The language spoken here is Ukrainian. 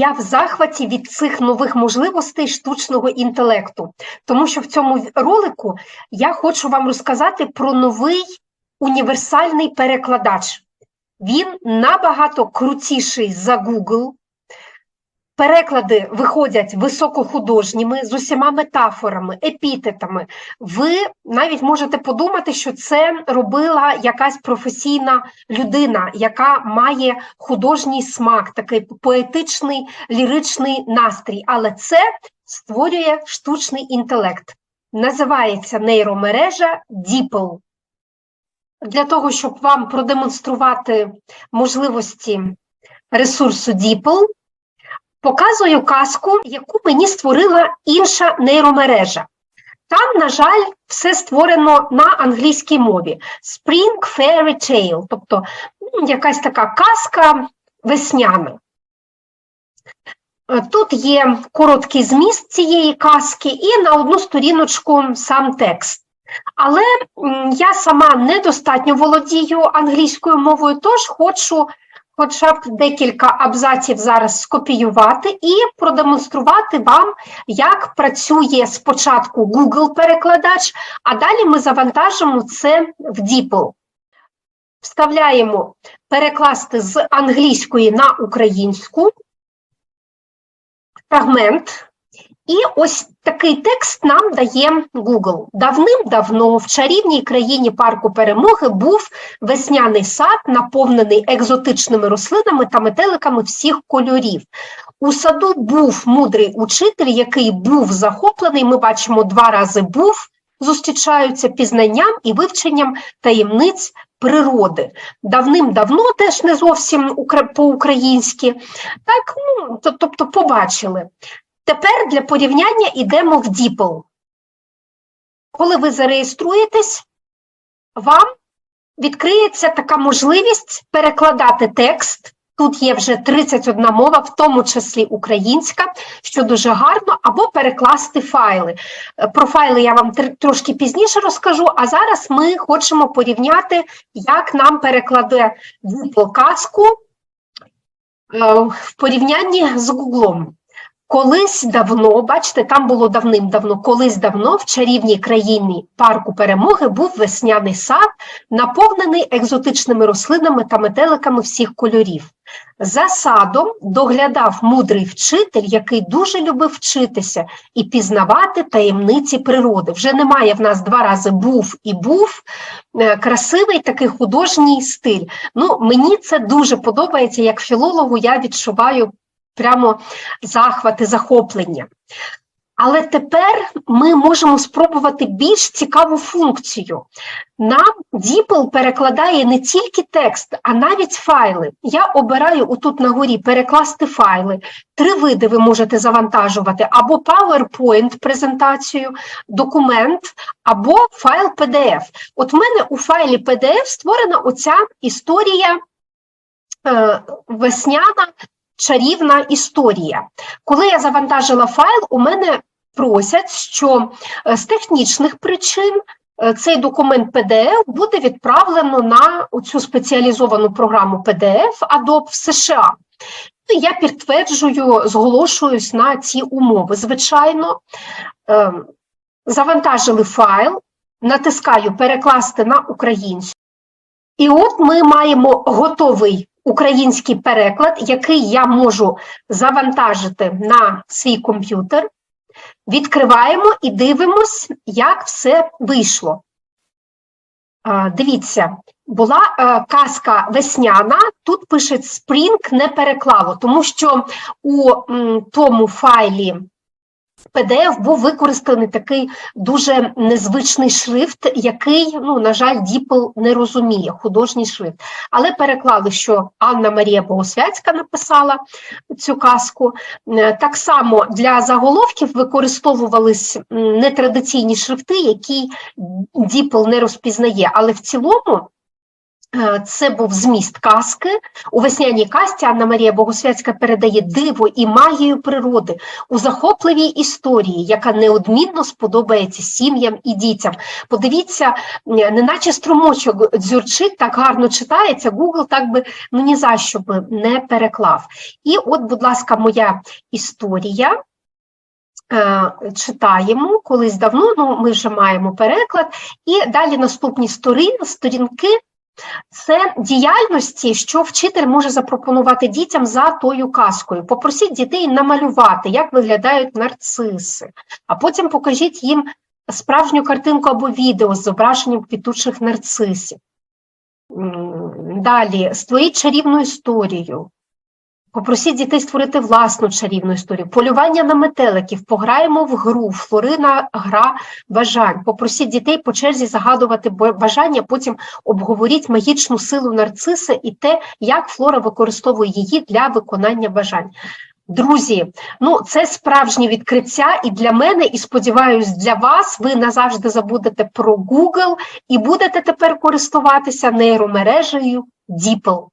Я в захваті від цих нових можливостей штучного інтелекту, тому що в цьому ролику я хочу вам розказати про новий універсальний перекладач. Він набагато крутіший за Google. Переклади виходять високохудожніми з усіма метафорами, епітетами. Ви навіть можете подумати, що це робила якась професійна людина, яка має художній смак, такий поетичний ліричний настрій. Але це створює штучний інтелект. Називається нейромережа DeepL. Для того, щоб вам продемонструвати можливості ресурсу DeepL, показую казку, яку мені створила інша нейромережа. Там, на жаль, все створено на англійській мові. Spring Fairy Tale, тобто якась така казка весняна. Е, Тут є короткий зміст цієї казки і на одну сторіночку сам текст. Але я сама недостатньо володію англійською мовою, тож хочу хоча б декілька абзаців зараз скопіювати і продемонструвати вам, як працює спочатку Google-перекладач, а далі ми завантажимо це в DeepL. Вставляємо перекласти з англійської на українську фрагмент. І ось такий текст нам дає Google. Давним-давно в чарівній країні парку перемоги був весняний сад, наповнений екзотичними рослинами та метеликами всіх кольорів. У саду був мудрий учитель, який був захоплений. Ми бачимо, два рази був, зустрічаються пізнанням і вивченням таємниць природи. Давним-давно теж не зовсім по-українськи. Так, ну, тобто побачили. Тепер для порівняння йдемо в DeepL. Коли ви зареєструєтесь, вам відкриється така можливість перекладати текст. Тут є вже 31 мова, в тому числі українська, що дуже гарно, або перекласти файли. Е, Про файли я вам трошки пізніше розкажу, а зараз ми хочемо порівняти, як нам перекладе DeepL казку е, в порівнянні з Гуглом. Колись давно, бачите, там було давним-давно, колись давно в чарівній країні парку перемоги був весняний сад, наповнений екзотичними рослинами та метеликами всіх кольорів. За садом доглядав мудрий вчитель, який дуже любив вчитися і пізнавати таємниці природи. Вже немає в нас два рази був і був. Е, Красивий такий художній стиль. Ну, мені це дуже подобається. Як філологу я відчуваю прямо захвати, захоплення. Але тепер ми можемо спробувати більш цікаву функцію. Нам DeepL перекладає не тільки текст, а навіть файли. Я обираю отут на горі перекласти файли. Три види ви можете завантажувати: або PowerPoint презентацію, документ, або файл PDF. От в мене у файлі PDF створена оця історія е, весняна чарівна історія. Коли я завантажила файл, у мене просять, що е, з технічних причин е, цей документ PDF буде відправлено на цю спеціалізовану програму PDF Adobe в США. І Я підтверджую, зголошуюсь на ці умови. Звичайно, е, завантажили файл, натискаю перекласти на українську. І от ми маємо готовий український переклад, який я можу завантажити на свій комп'ютер. Відкриваємо і дивимось, як все вийшло. Дивіться, була е, казка весняна, тут пише Spring не переклало, тому що у тому файлі PDF був використаний такий дуже незвичний шрифт, який, ну, на жаль, DeepL не розуміє, художній шрифт. Але переклали, що Анна Марія Богосвяцька написала цю казку. Е, Так само для заголовків використовувались нетрадиційні шрифти, які DeepL не розпізнає. Але в цілому Це був зміст казки. У весняній казці Анна Марія Богосвятська передає диво і магію природи у захопливій історії, яка неодмінно сподобається сім'ям і дітям. Подивіться, е, неначе струмочок дзюрчить, так гарно читається. Google так би ну ні за що би не переклав. І от, будь ласка, моя історія. Е, Читаємо колись давно, ну ми вже маємо переклад, і далі наступні сторін, сторінки це діяльності, що вчитель може запропонувати дітям за тою казкою. Попросіть дітей намалювати, як виглядають нарциси, а потім покажіть їм справжню картинку або відео з зображенням квітучих нарцисів. Далі створіть чарівну історію. Попросіть дітей створити власну чарівну історію. Полювання на метеликів, пограємо в гру, флорина гра бажань. Попросіть дітей по черзі загадувати бажання, потім обговоріть магічну силу нарциса і те, як флора використовує її для виконання бажань. Друзі, ну це справжнє відкриття і для мене, і сподіваюсь, для вас. Ви назавжди забудете про Google і будете тепер користуватися нейромережею DeepL.